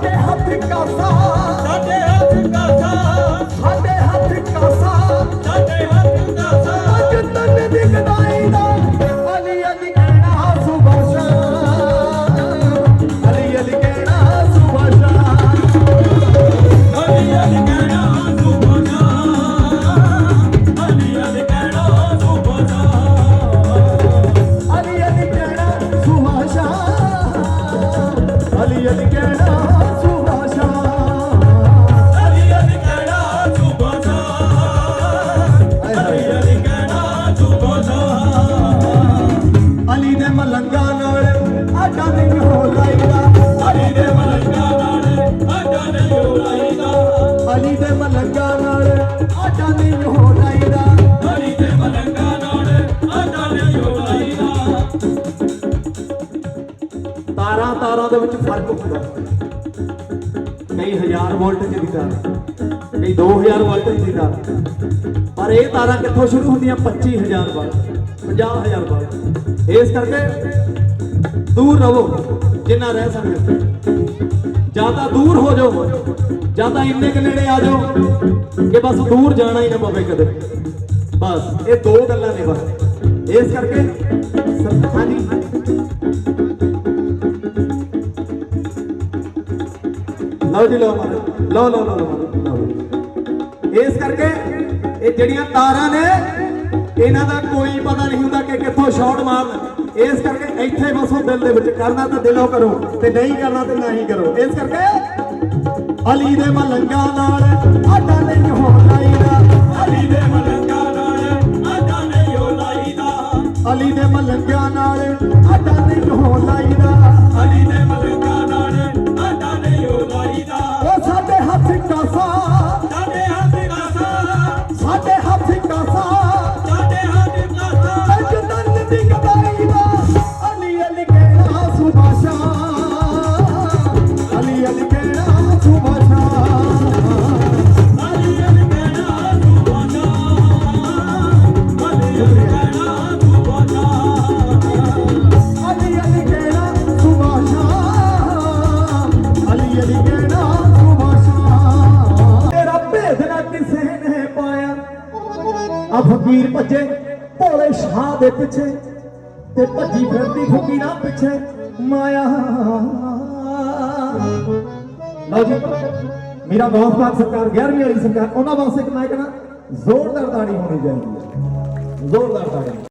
ਸਾਡੇ ਹੱਥ ਕਾਸਾ ਸਾਡੇ ਹੱਥ ਕਾਸਾ ਸਾਡੇ ਹੱਥ ਕਾਸਾ ਸਾਡੇ ਹੱਥ ਕਾਸਾ ਅੱਜ ਦੀ ਗਦਾਈ ਦਾ ਅਲੀ ਅਲੀ ਕਹਿਣਾ ਸੁਭਾਸ਼ਾ ਅਲੀ ਅਲੀ ਕਹਿਣਾ ਸੁਭਾਸ਼ਾ ਅਲੀ ਅਲੀ ਕਹਿਣਾ ਸੁਭਾਜਾ ਅਲੀ ਅਲੀ ਕਹਿਣਾ ਸੁਭਾਜਾ ਅਲੀ ਅਲੀ ਕਹਿਣਾ ਸੁਭਾਸ਼ਾ ਅਲੀ ਅਲੀ ਕਹਿਣਾ ਅਲੀ ਦੇ ਮਲੰਗਾ ਨਾਲ ਆਟਾ ਨਹੀਂ ਹੋ ਲਾਈਦਾ। ਅਲੀ ਦੇ ਮਲੰਗਾ ਨਾਲ ਆਟਾ ਨਹੀਂ ਉਲਾਈਦਾ ਅਲੀ ਦੇ ਮਲੰਗਾ ਨਾਲ ਆਟਾ ਨਹੀਂ ਹੋ ਲਾਈਦਾ। ਅਲੀ ਦੇ ਮਲੰਗਾ ਨਾਲ ਆਟਾ ਨਹੀਂ ਉਲਾਈਦਾ ਤਾਰਾਂ ਤਾਰਾਂ ਦੇ ਵਿੱਚ ਫ਼ਰਕ ਹੁੰਦਾ। ਕਈ ਹਜ਼ਾਰ ਵੋਲਟ ਦੀ ਤਾਰ। ਕਈ 2000 ਵੋਲਟ ਦੀ ਤਾਰ ਪਰ ਇਹ ਤਾਰਾਂ ਕਿੱਥੋਂ ਸ਼ੁਰੂ ਹੁੰਦੀਆਂ? 25000 ਵਾਟ 50000 ਵਾਟ। ਇਸ ਕਰਕੇ ਦੂਰ ਰਹੋ, ਜਿੰਨਾ ਰਹਿ ਸਕਦੇ ਜਾਂ ਤਾਂ ਦੂਰ ਹੋ ਜਾਓ, ਜਾਂ ਤਾਂ ਇੰਨੇ ਕੁ ਨੇੜੇ ਆ ਜਾਓ ਕਿ ਬਸ ਦੂਰ ਜਾਣਾ ਹੀ ਨਾ ਪਵੇ ਕਦੇ। ਬਸ, ਇਹ ਦੋ ਗੱਲਾਂ ਨੇ ਬਸ। ਇਸ ਕਰਕੇ ਸਰ- ਹਾਂਜੀ। ਲਓ ਜੀ, ਲਓ ਮਾਰੋ ਲਓ ਲਓ ਲਓ ਲਓ ਲਓ ਲਓ। ਇਸ ਕਰਕੇ ਇਹ ਜਿਹੜੀਆਂ ਤਾਰਾਂ ਨੇ ਇਹਨਾਂ ਦਾ ਕੋਈ ਪਤਾ ਨਹੀਂ ਹੁੰਦਾ ਕਿ ਕਿੱਥੋਂ ਸ਼ਾਟ ਮਾਰਨ। ਇਸ ਕਰਕੇ ਇੱਥੇ ਬਸੋ ਦਿਲ ਦੇ ਵਿੱਚ ਕਰਨਾ ਤਾਂ ਦਿਲੋਂ ਕਰੋ ਤੇ ਨਹੀਂ ਕਰਨਾ ਤੇ ਨਹੀਂ ਕਰੋ। ਇਸ ਕਰਕੇ ਅਲੀ ਦੇ ਮਲੰਗਾ ਨਾਲ ਆਟਾ ਨਹੀਂ ਹੋ ਲਾਈਦਾ। ਅਲੀ ਦੇ ਮਲੰਗਾ ਨਾਲ ਆਟਾ ਨਹੀਂ ਉਲਾਈਦਾ ਅਲੀ ਦੇ ਮਲੰਗਾ ਨਾਲ ਆਟਾ ਨਹੀਂ ਹੋ ਲਾਈਦਾ। ਅਲੀ ਦੇ ਮਲੰਗਾ ਨਾਲ ਆ ਫਕੀਰ ਭੱਜੇ, ਭੋਲੇ ਸ਼ਾਹ ਦੇ ਪਿੱਛੇ ਤੇ ਭੱਜੀ ਫਿਰਦੀ ਫਕੀਰਾਂ ਪਿੱਛੇ। ਮਾਇਆ। ਲਓ ਜੀ, ਮੇਰਾ ਗੌਸ ਪਾਕ ਸਰਕਾਰ 11ਵੀਂ ਵਾਲੀ ਸਰਕਾਰ, ਉਹਨਾਂ ਵਾਸਤੇ ਮੈਂ ਕਹਿਣਾ ਜ਼ੋਰਦਾਰ ਤਾੜੀ ਹੋਣੀ ਚਾਹੀਦੀ ਹੈ। ਜ਼ੋਰਦਾਰ ਤਾੜੀ